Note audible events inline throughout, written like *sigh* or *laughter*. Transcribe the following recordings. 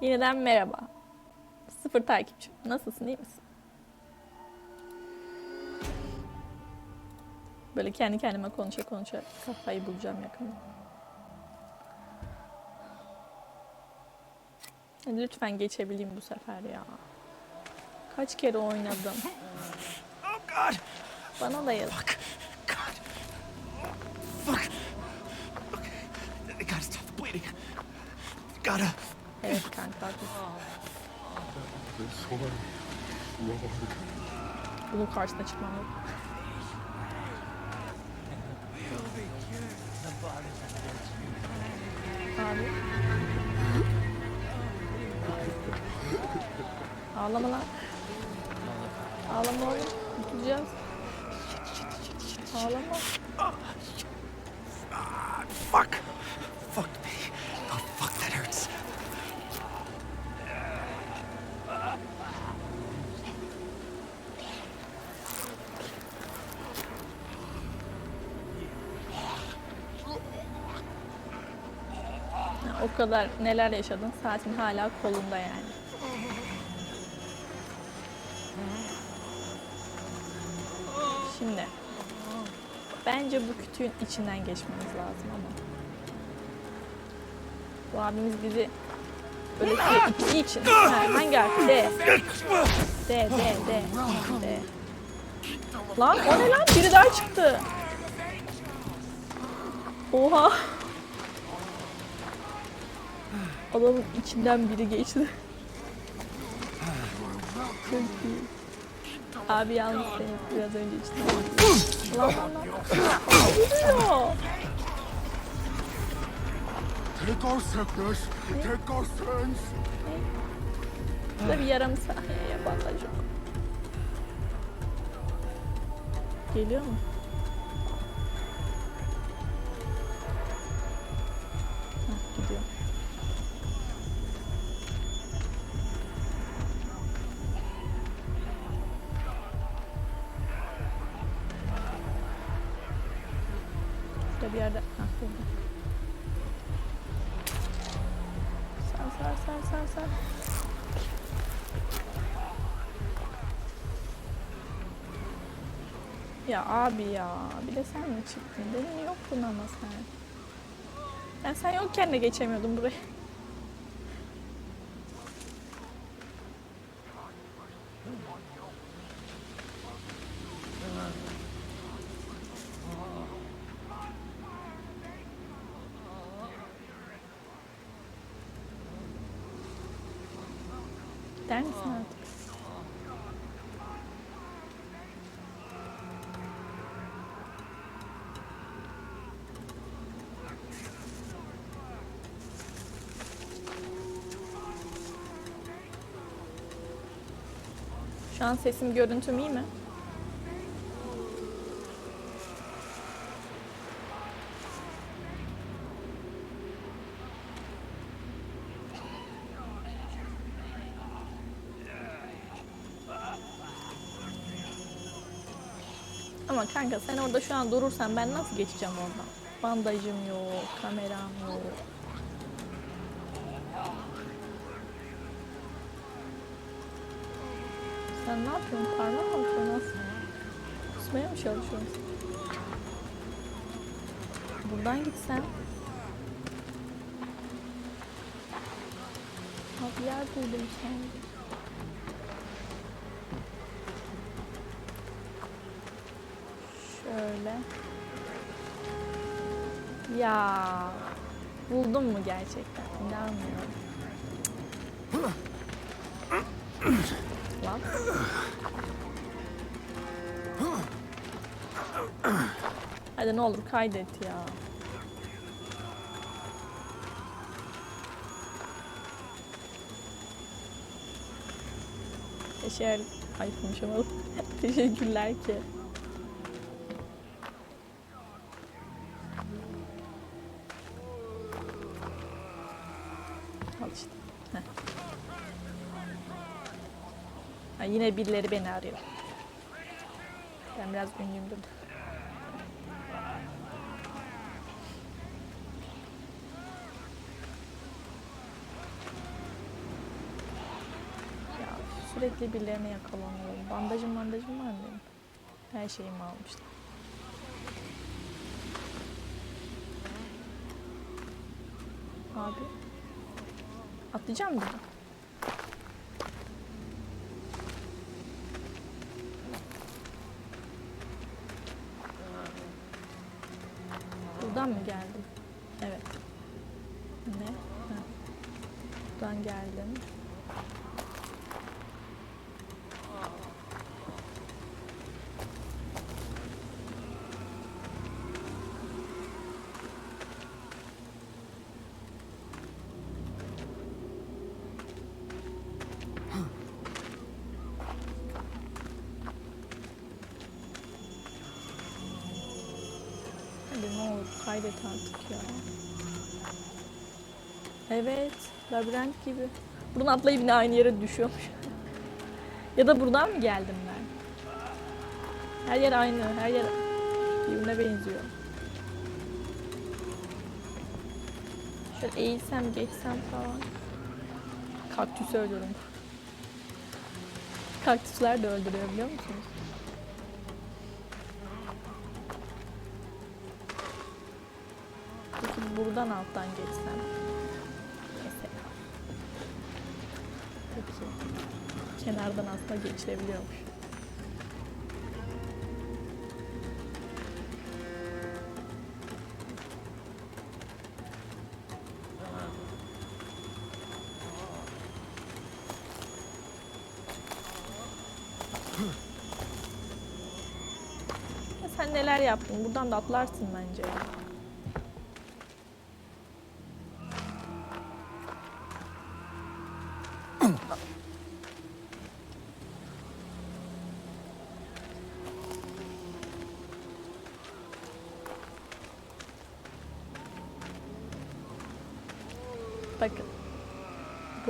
Yeniden merhaba. Sıfır takipçim. Nasılsın iyi misin? Böyle kendi kendime konuşa konuşa kafayı bulacağım yakında. Lütfen geçebileyim bu sefer ya. Kaç kere oynadım. Bana da yazık. Gotta. Evet kanka haklısın. Bunun karşısına çıkmam yok. Abi. Ağlama lan. Ağlama oğlum. Tutacağız. Ağlama. Fuck! Fuck me. Oh, fuck, that hurts. O kadar neler yaşadın. Saatin hala kolunda yani. Şimdi bence bu kütüğün içinden geçmemiz lazım ama. Bu abimiz bizi böyle ittiği için. Ha, hangi harf? D. D, D, D. D. Lan o ne lan? Biri daha çıktı. Oha. Adamın içinden biri geçti. Çok iyi. Abi yalnız seni biraz önce içtim. Lan lan lan. Vuruyor. Take our sickness, take our sins. Burada bir yarım saniyeye bandaj yok. Geliyor mu? Abi ya, bir de sen mi çıktın? Benim yoktun ama sen. Ben sen yokken de geçemiyordum buraya. Der misin? An sesim görüntüm iyi mi? Ama kanka sen orada şu an durursan ben nasıl geçeceğim oradan? Bandajım yok, kameram yok. Sen ne yapıyorsun? Parmak mı atıyorsun? Kusmaya mı çalışıyorsun? Buradan gitsen. Abi yer buldum sanki. Şöyle. Ya buldum mu gerçekten? İnanmıyorum. Lan. Hadi ne olur kaydet ya. Teşekkür... Ay konuşamadım. *laughs* Teşekkürler ki. Al işte. Heh. Ha, yine birileri beni arıyor. Ben biraz ünlüyümdüm. Sürekli birilerine yakalanıyorum. Bandajım bandajım var mı? Her şeyimi almışlar. Abi. Atlayacağım mı? Buradan mı geldim? Evet. Ne? Ha. Buradan geldim. Hadi kaydet artık ya. Evet, labirent gibi. Buradan atlayıp yine aynı yere düşüyormuş. ya da buradan mı geldim ben? Her yer aynı, her yer birbirine benziyor. Şöyle eğilsem, geçsem falan. Kaktüsü öldürürüm. Kaktüsler de öldürüyor biliyor musunuz? Buradan alttan geçsem. Mesela. Peki. Kenardan aslında geçilebiliyormuş. Sen neler yaptın? Buradan da atlarsın bence ya.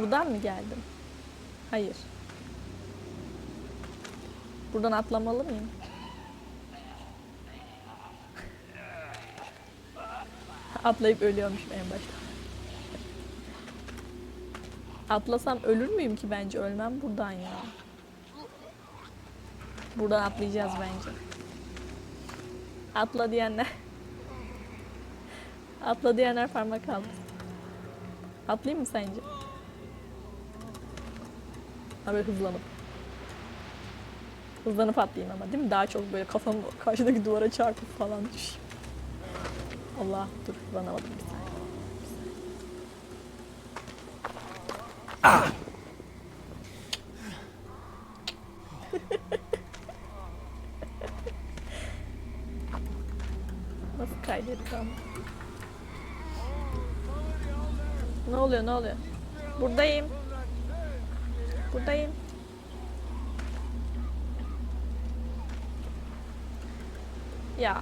Buradan mı geldim? Hayır. Buradan atlamalı mıyım? Atlayıp ölüyormuşum en başta. Atlasam ölür müyüm ki bence? Ölmem buradan ya. Buradan atlayacağız bence. Atla diyenler. Atla diyenler parmak kaldı. Atlayayım mı sence? Ha böyle hızlanıp. Hızlanıp atlayayım ama değil mi? Daha çok böyle kafam karşıdaki duvara çarpıp falan düşeyim. Allah dur hızlanamadım bir saniye. Nasıl kaydetti ama? Ne oluyor ne oluyor?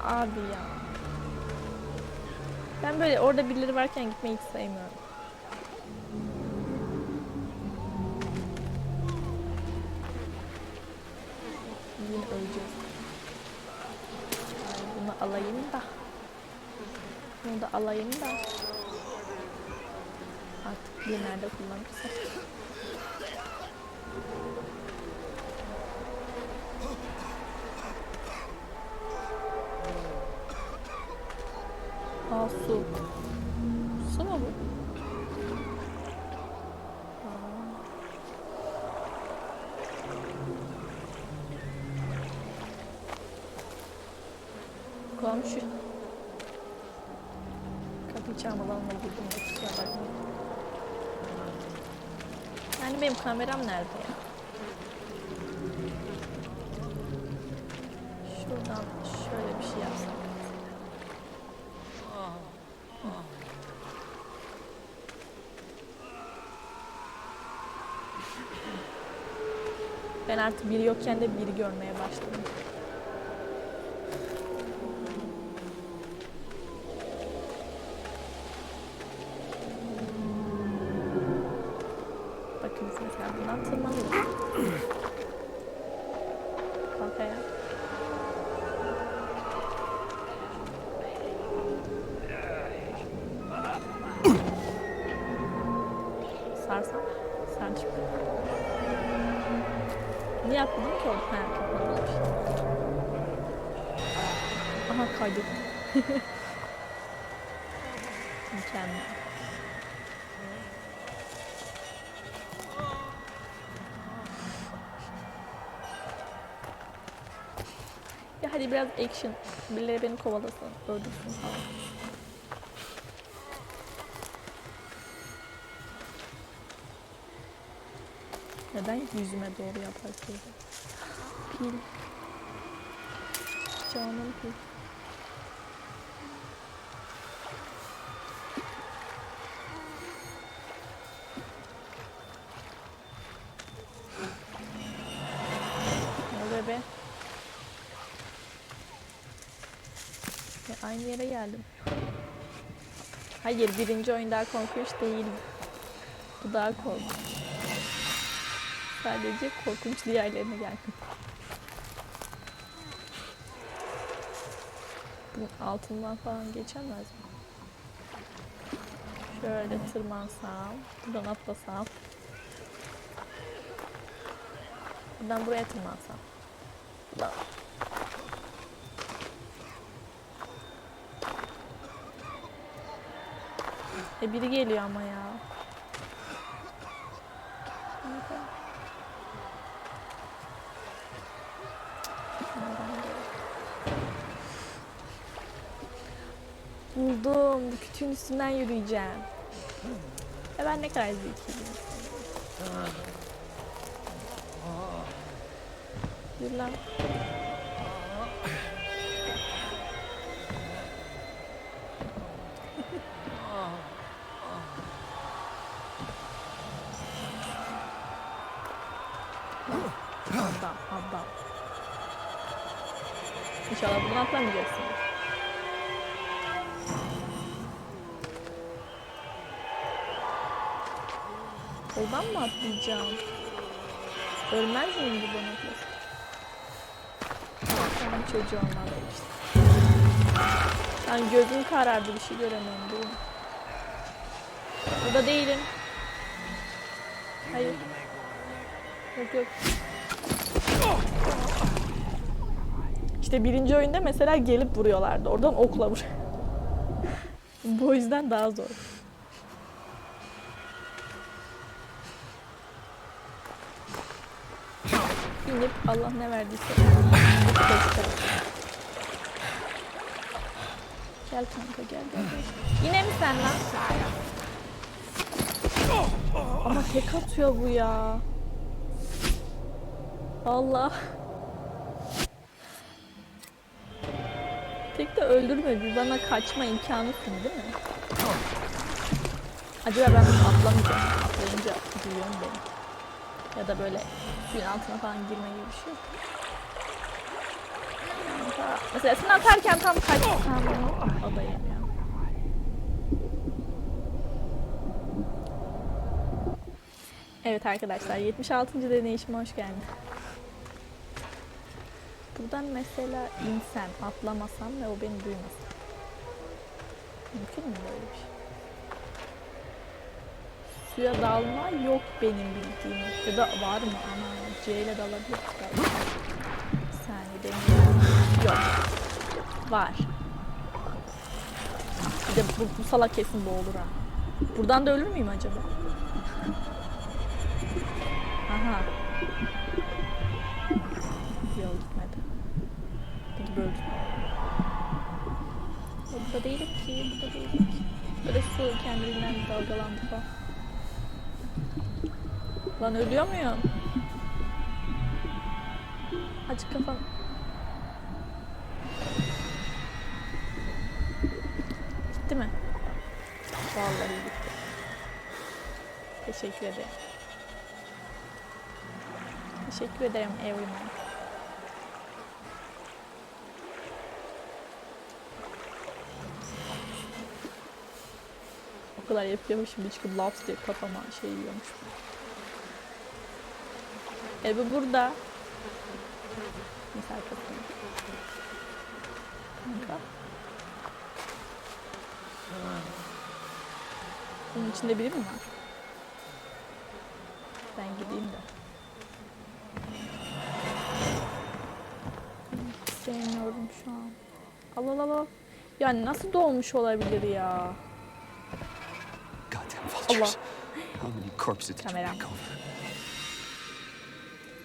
Abi ya. Ben böyle orada birileri varken gitmeyi hiç sevmiyorum. Yine öleceğiz. Ay, bunu alayım da. Bunu da alayım da. Artık bir nerede kullanırsak. Şuradan şöyle bir şey yapsam. Ben artık biri yokken de biri görmeye başladım. Hadi biraz action. Birileri beni kovalasın, öldürsün falan. Neden yüzüme doğru yapar ki? Pil. Canım pil. Ne oluyor be? Ya aynı yere geldim. Hayır birinci oyun daha korkunç değil. Bu daha korkunç. Sadece korkunç diğerlerine geldim. Bunun altından falan geçemez mi? Şöyle tırmansam, buradan atlasam. Buradan buraya tırmansam. Buradan. E biri geliyor ama ya. Buldum. Bu kütüğün üstünden yürüyeceğim. E ben ne kadar zekiyim. Yürü lan. Atlamayacaksın. Oradan mı atlayacağım? Ölmez miyim bu atlasın? Tamam çocuğum var işte. Ben gözüm karardı bir şey göremiyorum değil mi? Burada değilim. Hayır. Yok yok. İşte birinci oyunda mesela gelip vuruyorlardı. Oradan okla vur. Bu yüzden daha zor. İnip Allah ne verdiyse. Gel kanka gel. gel. Yine mi sen lan? Ama tek atıyor bu ya. Allah. Tek de öldürme bir bana kaçma imkanı sun değil mi? Acaba ben atlamayacağım. Atlayınca duyuyor beni? Ya da böyle suyun altına falan girme gibi bir şey Mesela sen atarken tam kaç... Tamam. Adayım ya. Evet arkadaşlar 76. deneyişime hoş geldin. Buradan mesela insem, atlamasam ve o beni duymasa. Mümkün mü böyle bir şey? Suya dalma yok benim bildiğim. Ya da var mı? Ana C ile dalabilir galiba. Bir saniye deniyorum. Yok. Var. Bir de bu, bu salak kesin boğulur ha. Buradan da ölür müyüm acaba? Aha. Değilim ki, burada değilim ki. Böyle su kendiliğinden dalgalandı falan. Lan ölüyor muyum? Aç kafam. Gitti mi? Vallahi gitti. Teşekkür ederim. Teşekkür ederim everyone. o kadar yapıyormuşum. Bir çıkıp laps diye kafama şey yiyormuş. E bu burada. Mesela çok Kanka. Bunun içinde biri mi var? Ben gideyim de. Sevmiyorum şu an. Al al al. Yani nasıl dolmuş olabilir ya? You Kamera.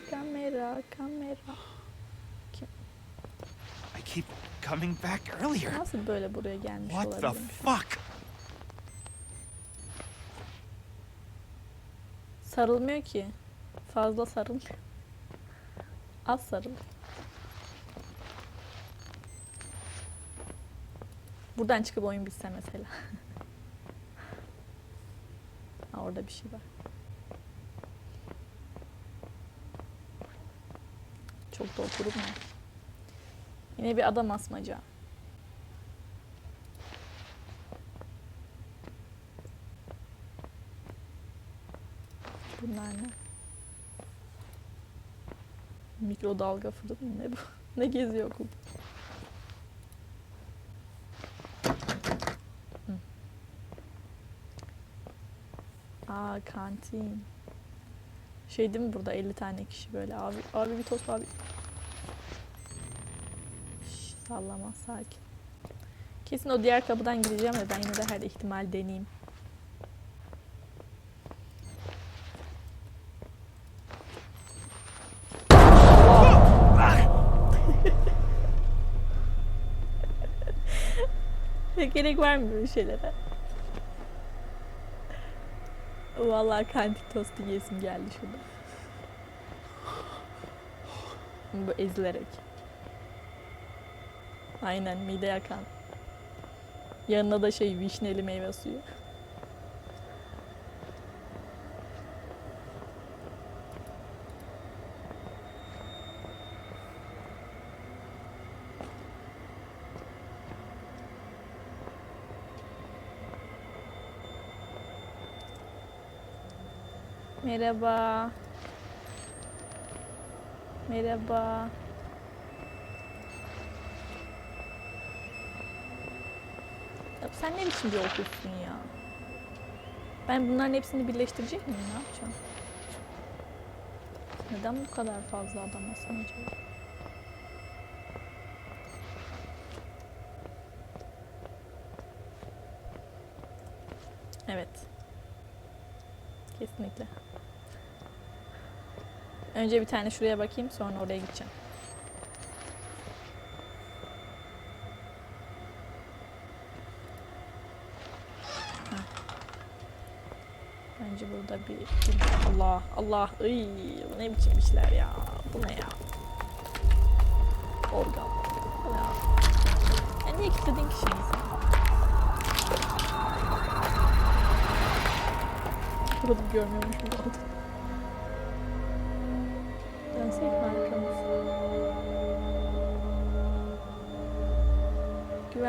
Kamera, kamera. I keep coming back earlier. Nasıl böyle buraya gelmiş What the olabilir? fuck? Sarılmıyor ki. Fazla sarılmıyor. Az sarıl. Buradan çıkıp oyun bitse mesela. *laughs* orada bir şey var. Çok da oturup mu? Yine bir adam asmaca. Bunlar ne? Mikrodalga fırın ne bu? *laughs* ne geziyor okul? Aa kantin. Şey değil mi burada 50 tane kişi böyle abi abi bir tost abi. Şş, sallama sakin. Kesin o diğer kapıdan gireceğim ve ben yine de her ihtimal deneyeyim. *laughs* Gerek var mı böyle şeylere? Vallahi kantik tostu yesim geldi şurada. Bu ezilerek. Aynen mide yakan. Yanına da şey vişneli meyve suyu. Merhaba. Merhaba. Ya sen ne biçim bir okulsun ya? Ben bunların hepsini birleştirecek miyim? Ne yapacağım? Neden bu kadar fazla adam asmayacak? Evet. Kesinlikle. Önce bir tane şuraya bakayım sonra oraya gideceğim. Bence burada bir Allah Allah Iy, bu ne biçim işler ya bu ne ya organ bu ya ya niye kilitledin ki şeyi Burada görmüyormuş gibi oldu.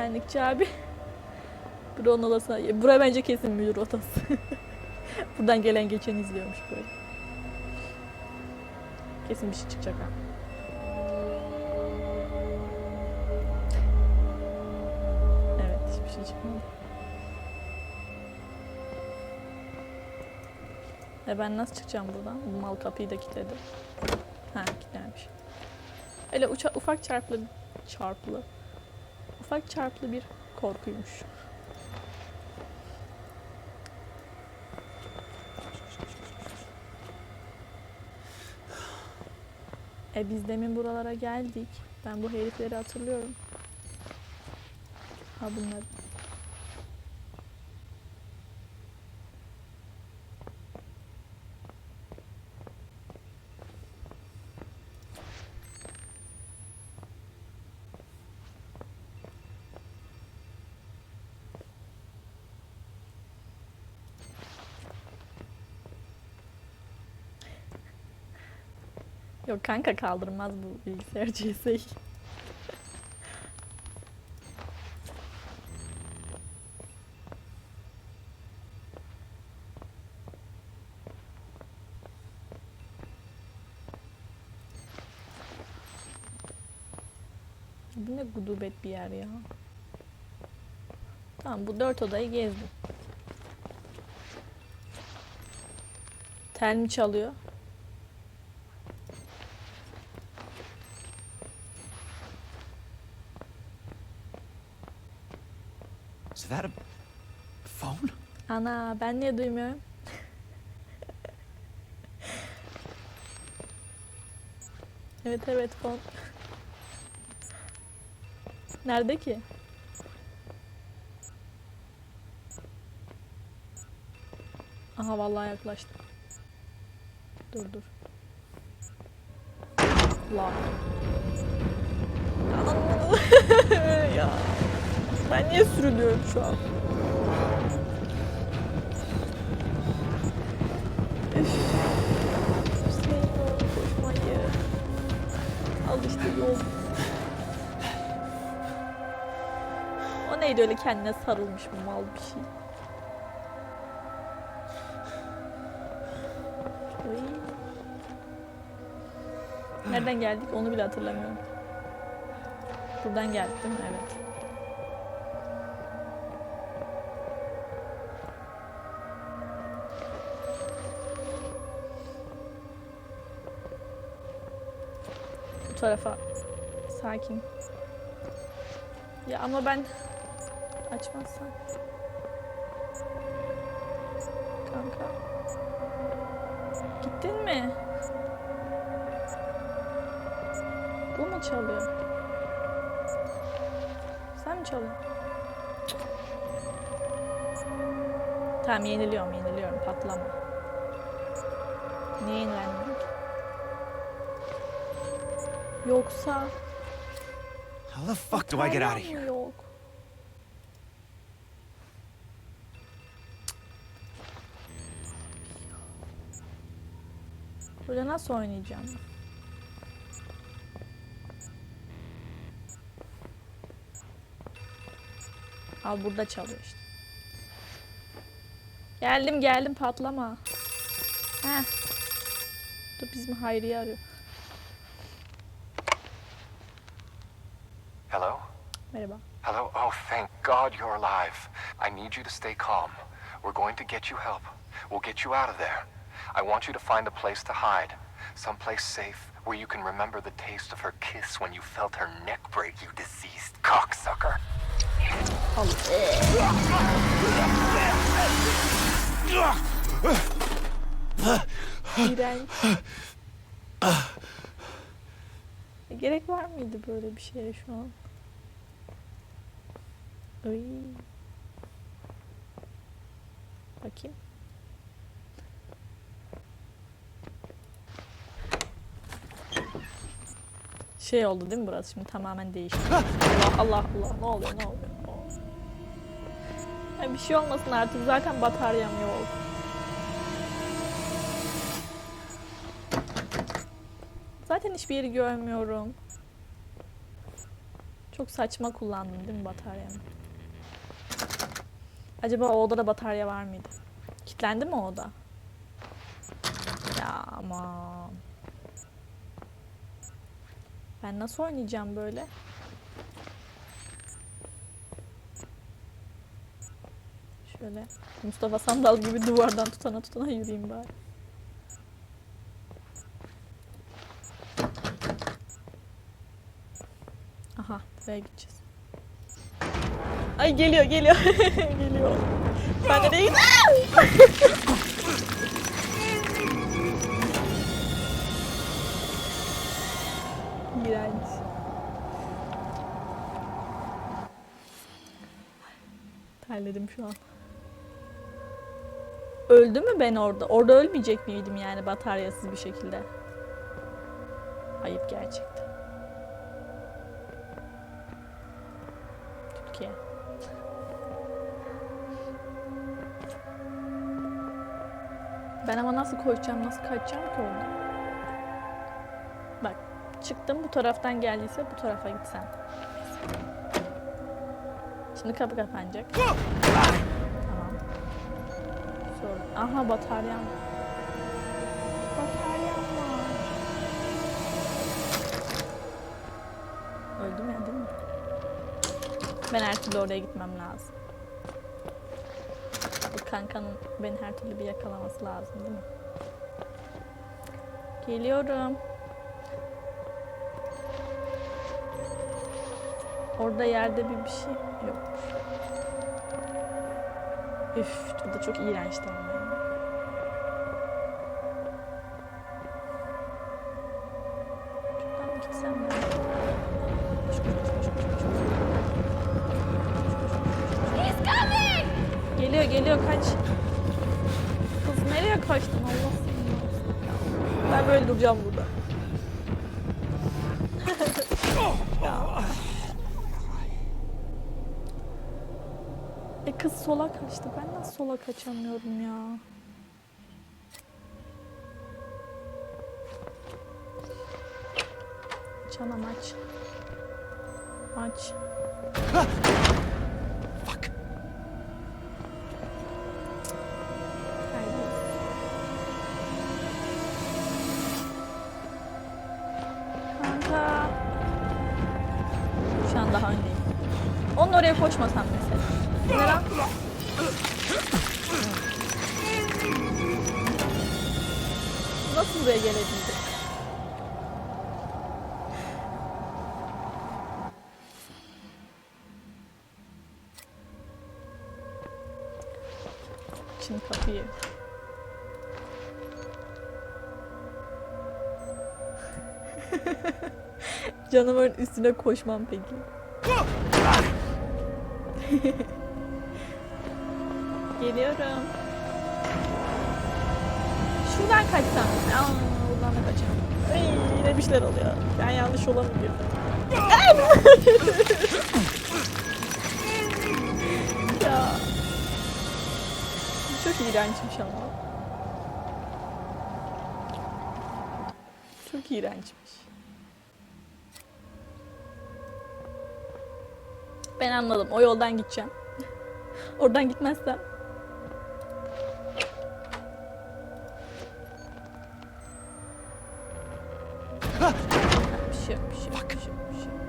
Güvenlikçi abi. Buranın odasına... Bura bence kesin müdür odası. *laughs* Buradan gelen geçen izliyormuş böyle. Kesin bir şey çıkacak ha. Evet hiçbir şey çıkmadı. E ben nasıl çıkacağım buradan? Bu mal kapıyı da kilitledi. Ha kilitlenmiş. Öyle ufak çarplı çarplı. Ufak çarplı bir korkuymuş. E biz demin buralara geldik. Ben bu herifleri hatırlıyorum. Ha bunlar. Yok kanka kaldırmaz bu bilgisayar CS'yi. Bu ne gudubet bir yer ya. Tamam bu dört odayı gezdim. Tel mi çalıyor? Ana ben niye duymuyorum? *laughs* evet evet fon. Nerede ki? Aha vallahi yaklaştı. Dur dur. La. *laughs* ya. Ben niye sürülüyorum şu an? *laughs* O neydi öyle kendine sarılmış mı mal bir şey. Nereden geldik onu bile hatırlamıyorum. Buradan geldik değil mi? Evet. Tarafa. Sakin. Ya ama ben açmazsam. Kanka. Gittin mi? Bu mu çalıyor? Sen mi çalıyorsun? Tamam yeniliyorum yeniliyorum patlama. Niye yenilenmiyor Yoksa How the fuck do I get out of here? Yok. Burada nasıl oynayacağım? Al burada çalıyor işte. Geldim geldim patlama. Heh. Dur bizim Hayri'yi arıyor. Hello? Oh, thank God you're alive. I need you to stay calm. We're going to get you help. We'll get you out of there. I want you to find a place to hide. Someplace safe where you can remember the taste of her kiss when you felt her neck break, you diseased cocksucker. İğrenç. Gerek var mıydı böyle bir şeye şu an? Ay. Bakayım. Şey oldu değil mi burası şimdi tamamen değişti. Allah Allah Allah ne oluyor ne oluyor? ne oluyor? Ya bir şey olmasın artık zaten bataryam yok. Zaten hiçbir yeri görmüyorum. Çok saçma kullandım değil mi bataryamı? Acaba o odada batarya var mıydı? Kilitlendi mi o oda? Ya aman. Ben nasıl oynayacağım böyle? Şöyle Mustafa Sandal gibi duvardan tutana tutana yürüyeyim bari. Aha buraya gideceğiz. Ay geliyor geliyor. *laughs* geliyor. Ben nereye gidiyorum? *laughs* İğrenç. Terledim şu an. Öldü mü ben orada? Orada ölmeyecek miydim yani bataryasız bir şekilde? Ayıp gerçekten. Türkiye. Ben ama nasıl koşacağım, nasıl kaçacağım ki orada? Bak, çıktım bu taraftan geldiyse bu tarafa gitsen. Şimdi kapı kapanacak. Tamam. Sorun. Aha bataryam. Bataryam var. Öldüm ya değil mi? Ben her türlü oraya gitmem lazım. Kankanın beni her türlü bir yakalaması lazım değil mi? Geliyorum. Orada yerde bir bir şey yok. Üf, bu da çok iğrençti ama. Şuradan gitsem ben. Koş, koş, koş, koş, koş, Geliyor geliyor kaç. Kız nereye kaçtın Allah seni. Ben böyle duracağım burada. *laughs* E kız sola kaçtı. Ben nasıl sola kaçamıyorum ya? Canım aç. Aç. Koşmasam mesela. Neren? Nasıl buraya gelebildik? Şimdi kapıyı. *laughs* Canavarın üstüne koşmam peki. *laughs* Geliyorum. Şuradan kaçsam. Aa, buradan da kaçamam. Ay, yine bir şeyler oluyor. Ben yanlış olamıyorum. *laughs* ya. Çok iğrençmiş ama. Çok iğrençmiş. Ben anladım. O yoldan gideceğim. Oradan gitmezsem. Bir şey yok, bir şey yok, bir şey yok, bir şey yok.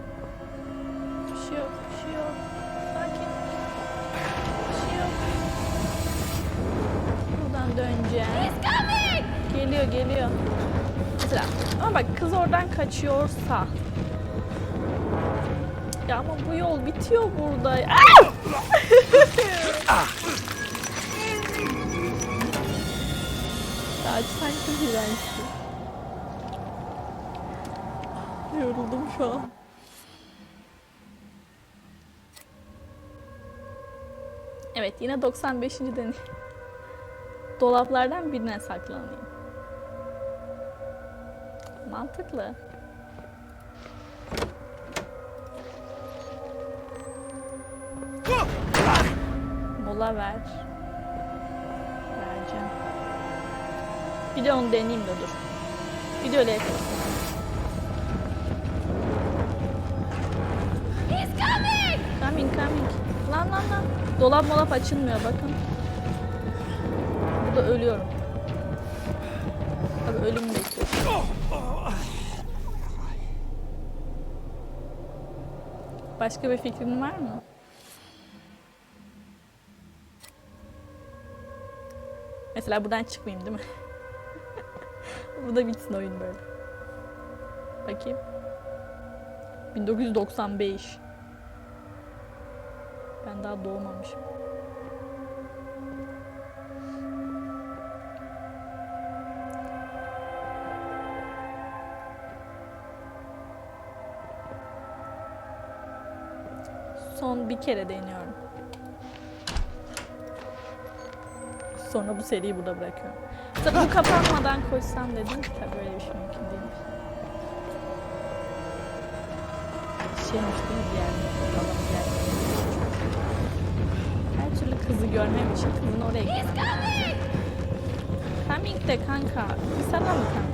Bir şey yok, bir şey yok. Sakin. Bir şey yok. Buradan döneceğim. Geliyor, geliyor. Mesela ama bak kız oradan kaçıyorsa. Ya ama bu yol bitiyor burada. Sen çok iğrençsin. Yoruldum şu an. Evet yine 95. deney. Dolaplardan birine saklanayım. Mantıklı. Mola ver. Vereceğim. Bir de onu deneyeyim de dur. Bir de öyle yapayım. Coming coming. Lan lan lan. Dolap molap açılmıyor bakın. Burada ölüyorum. Tabii ölüm bekliyorum. Başka bir fikrin var mı? Mesela buradan çıkmayayım değil mi? *laughs* Burada bitsin oyun böyle. Bakayım. 1995. Ben daha doğmamışım. Son bir kere deniyorum. Sonra bu seriyi burada bırakıyorum. Tabii bu kapanmadan koşsam dedim. Tabii böyle bir şey mümkün değilmiş. Şeymiş değil mi diğer Her türlü kızı görmem için kızın oraya gitmem. Coming de kanka. Bir sana mı kanka?